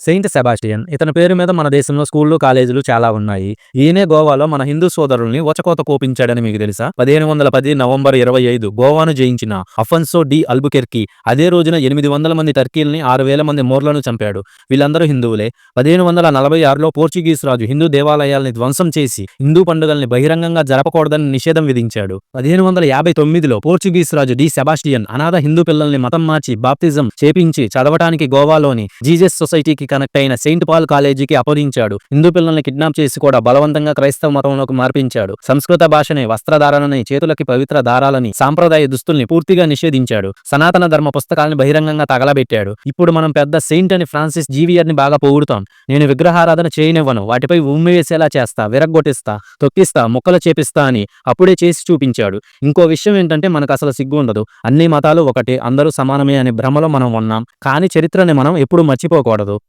Saint Sebastian. ఇతని పేరు మీద మన దేశంలో స్కూళ్ళు కాలేజీలు చాలా ఉన్నాయి. ఈయనే గోవాలో మన హిందూ సోదరుల్ని వచకోత కోపించాడని మీకు తెలుసా? పదిహేను వందల పది నవంబర్ ఇరవై ఐదు గోవాను జయించిన అఫన్సో డి అల్బుకెర్కి అదే రోజున ఎనిమిది వందల మంది టర్కీల్ని ఆరు వేల మంది మోర్లను చంపాడు. వీళ్ళందరూ హిందువులే. పదిహేను వందల నలభై ఆరులో పోర్చుగీస్ రాజు హిందూ దేవాలయాల్ని ధ్వంసం చేసి హిందూ పండుగల్ని బహిరంగంగా జరపకూడదని నిషేధం విధించాడు. పదిహేను వందల యాభై తొమ్మిదిలో పోర్చుగీస్ రాజు డి సెబాస్టియన్ అనాథ హిందూ పిల్లల్ని మతం మార్చి బాప్తిజం చేపించి చదవటానికి గోవాలోని జీజస్ సొసైటీకి కనెక్ట్ అయిన సెయింట్ పాల్ కాలేజీకి అపహరించాడు హిందూ పిల్లల్ని కిడ్నాప్ చేసి కూడా బలవంతంగా క్రైస్తవ మతంలోకి మార్పించాడు. సంస్కృత భాషని వస్త్రధారణని చేతులకి పవిత్ర దారాలని సాంప్రదాయ దుస్తుల్ని పూర్తిగా నిషేధించాడు. సనాతన ధర్మ పుస్తకాలను బహిరంగంగా తగలబెట్టాడు. ఇప్పుడు మనం పెద్ద సెయింట్ అని ఫ్రాన్సిస్ జీవియర్ని బాగా పొగుడుతాం. నేను విగ్రహారాధన చేయనివ్వను. వాటిపై ఉమ్మి వేసేలా చేస్తా విరగ్గొట్టిస్తా తొక్కిస్తా ముక్కలు చేపిస్తా అని అప్పుడే చేసి చూపించాడు. ఇంకో విషయం ఏంటంటే మనకు అసలు సిగ్గు ఉండదు. అన్ని మతాలు ఒకటే అందరూ సమానమే అనే భ్రమలో మనం ఉన్నాం. కానీ చరిత్రని మనం ఎప్పుడూ మర్చిపోకూడదు.